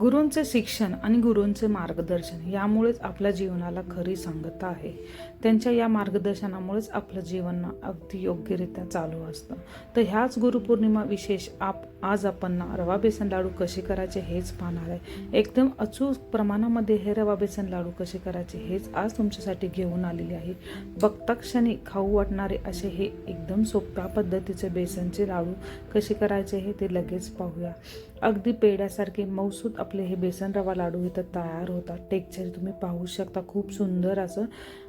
गुरूंचे शिक्षण आणि गुरूंचे मार्गदर्शन यामुळेच आपल्या जीवनाला खरी सांगता आहे. त्यांच्या या मार्गदर्शनामुळेच आपलं जीवन अगदी योग्यरित्या चालू असतं. तर ह्याच गुरुपौर्णिमा विशेष आप आज आपण ना रवा बेसन लाडू कसे करायचे हेच पाहणार आहे. एकदम अचूक प्रमाणामध्ये हे रवा बेसन लाडू कसे करायचे हेच आज तुमच्यासाठी घेऊन आलेले आहे. बघता क्षणी खाऊ वाटणारे असे हे एकदम सोप्या पद्धतीचे बेसनचे लाडू कसे करायचे हे ते लगेच पाहूया. अगदी पेड्यासारखे मऊसूत आपले हे बेसन रवा लाडू इथं तयार होतात. टेक्चर तुम्ही पाहू शकता. खूप सुंदर असं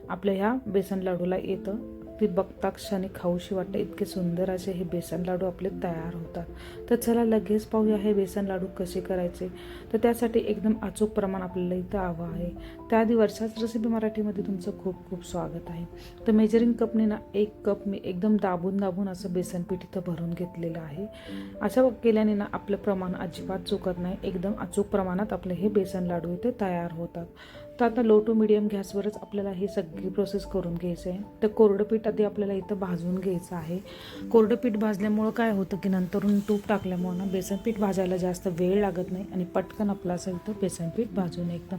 आपल्या ह्या बेसन लाडूला येतं. ती बघता क्षणी खाऊशी वाटते. इतके सुंदर असे हे बेसन लाडू आपले तयार होतात. तर चला लगेच पाहूया हे बेसन लाडू कसे करायचे. तर त्यासाठी एकदम अचूक प्रमाण आपल्याला इथं हवं आहे. त्याआधी वर्षाच रेसिपी मराठीमध्ये तुमचं खूप खूप स्वागत आहे. तर मेजरिंग कपने ना एक कप मी एकदम दाबून दाबून असं बेसन पीठ इथं भरून घेतलेलं आहे. असं केल्याने ना आपलं प्रमाण अजिबात चुकत नाही. एकदम अचूक प्रमाणात आपले हे बेसन लाडू इथे तयार होतात. तर आता लो टू मिडियम गॅसवरच आपल्याला ही सगळी प्रोसेस करून घ्यायचं आहे तर कोरडं पीठ आधी आपल्याला इथं भाजून घ्यायचं आहे. कोरडं पीठ भाजल्यामुळं काय होतं की नंतरून तूप टाकल्यामुळं ना बेसन पीठ भाजायला जास्त वेळ लागत नाही आणि पटकन आपलं असं इथं बेसन पीठ भाजून एकदम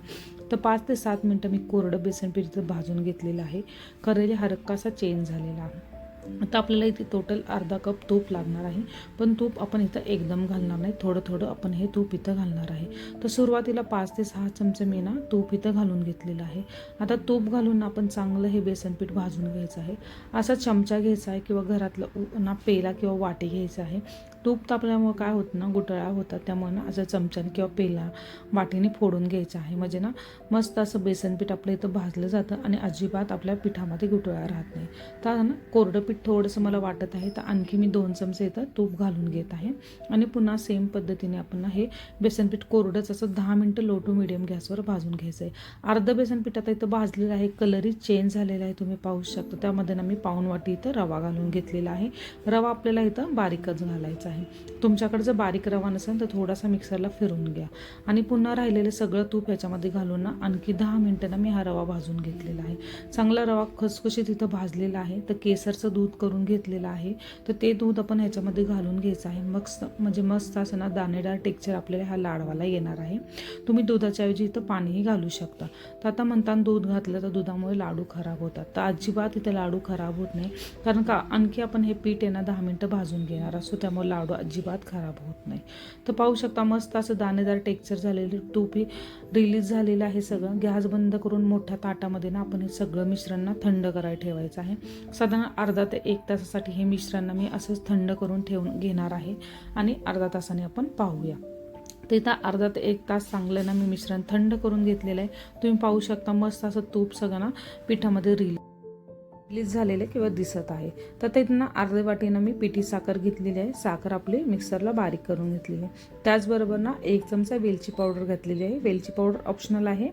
तर पाच ते सात मिनटं मी कोरडं बेसन पीठ इथं भाजून घेतलेलं आहे. करेले हरक्कासा चेंज झालेला आहे. आता आपल्याला इथे टोटल अर्धा कप तूप लागणार आहे. पण तूप आपण इथं एकदम घालणार नाही. थोडं थोडं आपण हे तूप इथं घालणार आहे. तर सुरुवातीला पाच ते सहा चमचे मी ना तूप इथं घालून घेतलेलं आहे. आता तूप घालून आपण चांगलं हे बेसन पीठ भाजून घ्यायचं आहे. असा चमचा घ्यायचा आहे किंवा घरातलं ना पेला किंवा वाटी घ्यायचं आहे. तूप तापल्यामुळं काय होतं ना गुटळा होतात. त्यामुळे ना असं चमच्याने किंवा पेला वाटीने फोडून घ्यायचं आहे. म्हणजे ना मस्त असं बेसन पीठ आपलं इथं भाजलं जातं आणि अजिबात आपल्या पिठामध्ये गुटळा राहत नाही. तर ना कोरडं पीठ थोडंसं मला वाटत आहे तर आणखी मी दोन चमचे इथं तूप घालून घेत आहे. आणि पुन्हा सेम पद्धतीने आपण हे बेसन पीठ कोरडंच असं दहा मिनटं लो टू मिडियम गॅसवर भाजून घ्यायचं आहे अर्धं बेसन पीठ आता इथं भाजलेलं आहे कलरही चेंज झालेला आहे तुम्ही पाहू शकता. त्यामध्ये ना मी पाऊन वाटी इथं रवा घालून घेतलेला आहे. रवा आपल्याला इथं बारीकच घालायचा आहे. तुमच्याकडे जर बारीक रवा नसेल तर थोडासा मिक्सरला फिरून घ्या. आणि पुन्हा राहिलेलं सगळं तूप याच्यामध्ये घालून ना आणखी दहा मिनटं ना मी हा रवा भाजून घेतलेला आहे. चांगला रवा खसखशीत इथं भाजलेला आहे तर केसरचं दूध दूध करून घेतलेलं आहे. तर ते दूध आपण ह्याच्यामध्ये घालून घ्यायचं आहे. मग म्हणजे मस्त असं ना दाणेदार टेक्चर आपल्याला ह्या लाडवाला येणार आहे. तुम्ही दुधाच्या ऐवजी इथं पाणीही घालू शकता. तर आता म्हणताना दूध घातलं तर दुधामुळे लाडू खराब होतात. तर अजिबात इथं लाडू खराब होत नाही. कारण का आणखी आपण हे पीठ आहे ना दहा मिनटं भाजून घेणार असतो त्यामुळे लाडू अजिबात खराब होत नाही. तर पाहू शकता मस्त असं दाणेदार टेक्चर झालेलं तूप हे रिलीज झालेलं आहे सगळं. गॅस बंद करून मोठ्या ताटामध्ये ना आपण हे सगळं मिश्रण ना थंड करायला ठेवायचं आहे. साधारण अर्धा ते एक तासासाठी हे मिश्रण मी असंच थंड करून ठेवून घेणार आहे आणि अर्धा तासाने आपण पाहूया. तर इथं अर्धा ते एक तास चांगलं ना मी मिश्रण थंड करून घेतलेलं आहे. तुम्ही पाहू शकता मस्त असं तूप सगळं ना पिठामध्ये रिल रिलीज झालेलं किंवा दिसत आहे. तर त्यांना अर्धे वाटीनं मी पिठी साखर घेतलेली आहे. साखर आपली मिक्सरला बारीक करून घेतलेली आहे. त्याचबरोबर ना एक चमचा वेलची पावडर घातलेली आहे. वेलची पावडर ऑप्शनल आहे.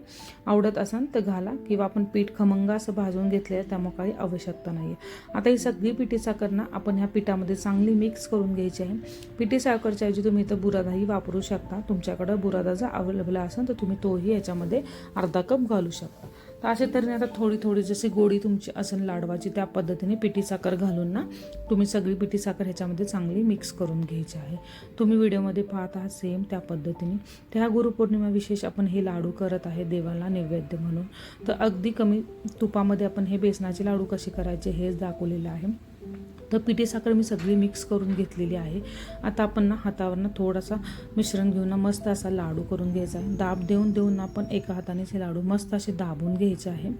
आवडत असाल तर घाला किंवा आपण पीठ खमंग असं भाजून घेतलेलं आहे त्यामुळे काही आवश्यकता नाही आहे आता ही सगळी पिठी साखर ना आपण ह्या पिठामध्ये चांगली मिक्स करून घ्यायची आहे. पिठी साखरच्या ऐवजी तुम्ही इथं बुरादाही वापरू शकता. तुमच्याकडं बुरादा जर अवेलेबल असेल तर तुम्ही तोही याच्यामध्ये अर्धा कप घालू शकता. तर अशा तऱ्हेने आता थोडी थोडी जशी गोडी तुमची असेल लाडवाची त्या पद्धतीने पिठी साखर घालून ना तुम्ही सगळी पिठी साखर ह्याच्यामध्ये चांगली मिक्स करून घ्यायची आहे. तुम्ही व्हिडिओमध्ये पाहत आहात सेम त्या पद्धतीने. त्या गुरुपौर्णिमा विशेष आपण हे लाडू करत आहे देवाला नैवेद्य म्हणून. तर अगदी कमी तुपामध्ये आपण हे बेसनाचे लाडू कसे करायचे हेच दाखवलेलं आहे. तर पिठी साखर मी सगळी मिक्स करून घेतलेली आहे. आता आपण ना हातावरनं थोडासा मिश्रण घेऊन ना मस्त असा लाडू करून घ्यायचा आहे. दाब देऊन देऊन आपण एका हातानेच हे लाडू मस्त असे दाबून घ्यायचे आहे.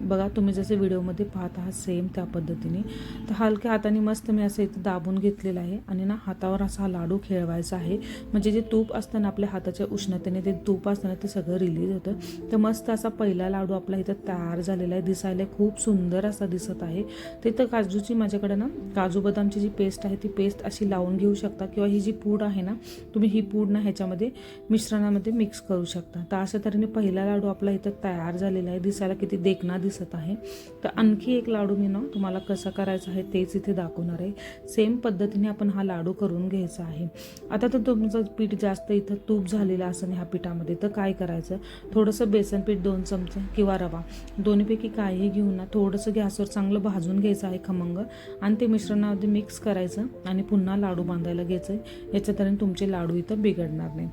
बघा तुम्ही जसे व्हिडिओमध्ये पाहत आहात सेम त्या पद्धतीने. तर हलक्या हाताने मस्त मी असं इथं दाबून घेतलेलं आहे आणि ना हातावर असा हा लाडू खेळवायचा आहे. म्हणजे जे तूप असतं ना आपल्या हाताच्या उष्णतेने ते तूप असताना ते सगळं रिलीज होतं. तर मस्त असा पहिला लाडू आपला इथं तयार झालेला आहे. दिसायला खूप सुंदर असा दिसत आहे. तिथं काजूची माझ्याकडे ना काजू बदामची जी पेस्ट आहे ती पेस्ट अशी लावून घेऊ शकता किंवा ही जी पूड आहे ना तुम्ही ही पूड ना ह्याच्यामध्ये मिश्रणामध्ये मिक्स करू शकता. तर अशा तऱ्हेने पहिला लाडू आपला इथं तयार झालेला आहे. दिसायला किती देखणा दिसत आहे. तर आणखी एक लाडू मी ना तुम्हाला कसा करायचा आहे तेच इथे दाखवणार आहे. सेम पद्धतीने आपण हा लाडू करून घ्यायचा आहे. आता तर तुमचं पीठ जास्त इथं तूप झालेलं असं ह्या पिठामध्ये. तर काय करायचं? थोडंसं बेसन पीठ दोन चमचे किंवा रवा. दोन्हीपैकी काहीही घेऊन ना थोडंसं गॅसवर चांगलं भाजून घ्यायचं आहे खमंग. आणि ते मिश्रणामध्ये मिक्स करायचं आणि पुन्हा लाडू बांधायला घ्यायचं याच्या तऱ्हेने तुमचे लाडू इथं बिघडणार नाही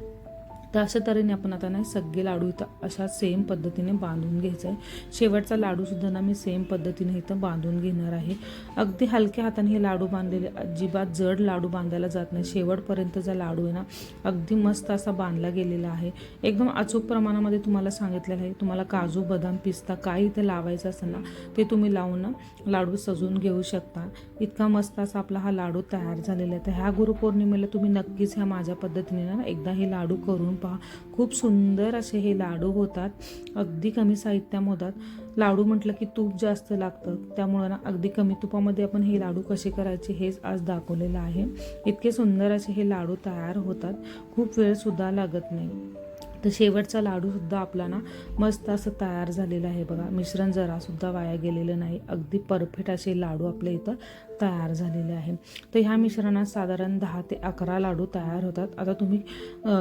तर अशा तऱ्हेने आपण आता नाही सगळे लाडू इथं अशा सेम पद्धतीने बांधून घ्यायचं आहे शेवटचा लाडूसुद्धा ना मी सेम पद्धतीने इथं बांधून घेणार आहे. अगदी हलक्या हाताने हे लाडू बांधलेले अजिबात जड लाडू बांधायला जात नाही. शेवटपर्यंतचा लाडू आहे ना अगदी मस्त असा बांधला गेलेला आहे. एकदम अचूक प्रमाणामध्ये तुम्हाला सांगितलेलं आहे. तुम्हाला काजू बदाम पिस्ता काय इथे लावायचं असेल ना ते तुम्ही लावून ना लाडू सजवून घेऊ शकता. इतका मस्त असा आपला हा लाडू तयार झालेला आहे. तर ह्या गुरुपौर्णिमेला तुम्ही नक्कीच ह्या माझ्या पद्धतीने ना एकदा हे लाडू करून पहा खूप सुंदर असे हे लाडू होतात. अगदी कमी साहित्यामध्ये होतात. लाडू म्हटलं की तूप जास्त लागतं. त्यामुळं ना अगदी कमी तुपामध्ये आपण हे लाडू कसे करायचे हेच आज दाखवलेलं आहे. इतके सुंदर असे हे लाडू तयार होतात. खूप वेळसुद्धा लागत नाही. तर शेवटचा लाडूसुद्धा आपला ना मस्त असं तयार झालेलं आहे बघा. मिश्रण जरासुद्धा वाया गेलेलं नाही. अगदी परफेक्ट असे लाडू आपल्या इथं तयार झालेले आहे. तर ह्या मिश्रणात साधारण दहा ते अकरा लाडू तयार होतात. आता तुम्ही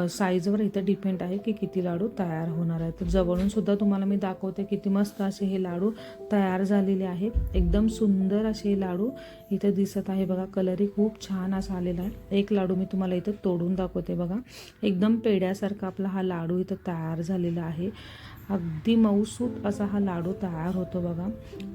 साईजवर इथं डिपेंड आहे की किती लाडू तयार होणार आहे तर जवळून सुद्धा तुम्हाला मी दाखवते किती मस्त असे हे लाडू तयार झालेले आहेत एकदम सुंदर असे लाडू इथे दिसत आहे बघा. कलरही खूप छान असा आलेला आहे. एक लाडू मी तुम्हाला इथं तोडून दाखवते बघा. एकदम पेड्यासारखा आपला हा लाडू इथं तयार झालेला आहे. अगदी मऊसूत असा हा लाडू तयार होतो बघा.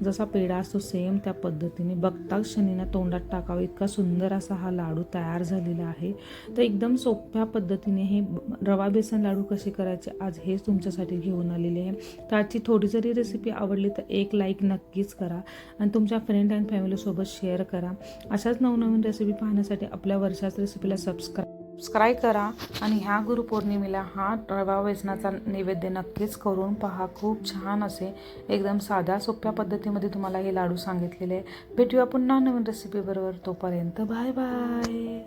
जसा पेढा असतो सेम त्या पद्धतीने. बघताच क्षणीना तोंडात टाकावा इतका सुंदर असा हा लाडू तयार झालेला आहे. तर एकदम सोप्या पद्धतीने हे रवा बेसन लाडू कसे करायचे आज हेच तुमच्यासाठी घेऊन आलेले आहे. तर आजची थोडी जरी रेसिपी आवडली तर एक लाईक नक्कीच करा आणि तुमच्या फ्रेंड अँड फॅमिलीसोबत शेअर करा. अशाच नवनवीन रेसिपी पाहण्यासाठी आपल्या वर्षाच रेसिपीला सबस्क्राईब सबस्क्राईब करा आणि ह्या गुरुपौर्णिमेला हा रवा बेसनाचा नैवेद्य नक्कीच करून पहा. खूप छान असे एकदम साध्या सोप्या पद्धतीमध्ये तुम्हाला हे लाडू सांगितलेले आहे भेटूया पुन्हा नवीन रेसिपीबरोबर तोपर्यंत बाय बाय.